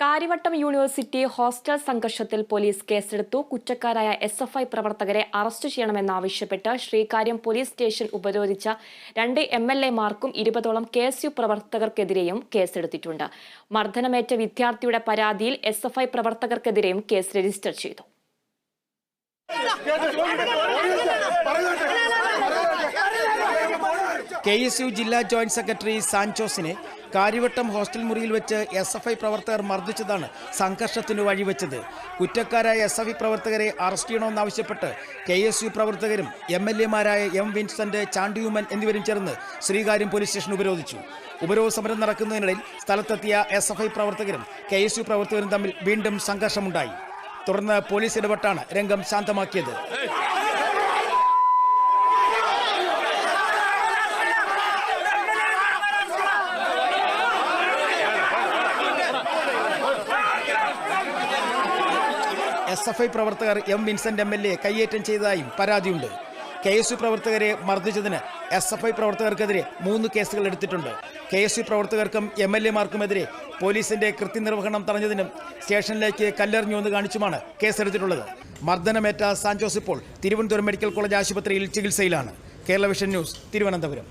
Karyavattom university hostel സംഘർഷത്തിൽ police കേസെടുത്തു. കുറ്റക്കാരായ എസ് എഫ് ഐ പ്രവർത്തകരെ അറസ്റ്റ് ചെയ്യണമെന്നാവശ്യപ്പെട്ട് ശ്രീകാര്യം പോലീസ് സ്റ്റേഷൻ ഉപരോധിച്ച രണ്ട് എം എൽ എമാർക്കും ഇരുപതോളം കെ എസ് യു പ്രവർത്തകർക്കെതിരെയും കേസെടുത്തിട്ടുണ്ട്. മർദ്ദനമേറ്റ വിദ്യാർത്ഥിയുടെ പരാതിയിൽ എസ് എഫ് ഐ പ്രവർത്തകർക്കെതിരെയും കേസ് രജിസ്റ്റർ ചെയ്തു. കെ എസ് യു ജില്ലാ ജോയിന്റ് സെക്രട്ടറി സാൻചോസിനെ കാര്യവട്ടം ഹോസ്റ്റൽ മുറിയിൽ വെച്ച് എസ് എഫ് ഐ പ്രവർത്തകർ മർദ്ദിച്ചതാണ് സംഘർഷത്തിന് വഴിവെച്ചത്. കുറ്റക്കാരായ എസ് എഫ് ഐ പ്രവർത്തകരെ അറസ്റ്റ് ചെയ്യണമെന്നാവശ്യപ്പെട്ട് കെ എസ് യു പ്രവർത്തകരും എം എൽ എമാരായ എം വിൻസെന്റ് ചാണ്ടിയുമൻ എന്നിവരും ചേർന്ന് ശ്രീകാര്യം പോലീസ് സ്റ്റേഷൻ ഉപരോധിച്ചു. ഉപരോധ സമരം നടക്കുന്നതിനിടയിൽ സ്ഥലത്തെത്തിയ എസ് എഫ് ഐ പ്രവർത്തകരും കെ എസ് യു പ്രവർത്തകരും തമ്മിൽ വീണ്ടും സംഘർഷമുണ്ടായി. തുടർന്ന് പോലീസ് ഇടപെട്ടാണ് രംഗം ശാന്തമാക്കിയത്. എസ് എഫ് ഐ പ്രവർത്തകർ M Vincent M L A കയ്യേറ്റം ചെയ്തതായും പരാതിയുണ്ട്. കെ എസ് യു പ്രവർത്തകരെ മർദ്ദിച്ചതിന് എസ് എഫ് ഐ പ്രവർത്തകർക്കെതിരെ മൂന്ന് കേസുകൾ എടുത്തിട്ടുണ്ട്. കെ എസ് യു പ്രവർത്തകർക്കും എം എൽ എമാർക്കുമെതിരെ പോലീസിന്റെ കൃത്യനിർവഹണം തടഞ്ഞതിനും സ്റ്റേഷനിലേക്ക് കല്ലെറിഞ്ഞു എന്ന് കാണിച്ചുമാണ് കേസെടുത്തിട്ടുള്ളത്. മർദ്ദനമേറ്റ സാൻജോസ് ഇപ്പോൾ തിരുവനന്തപുരം മെഡിക്കൽ കോളേജ് ആശുപത്രിയിൽ ചികിത്സയിലാണ്. Kerala vision news Thiruvananthapuram.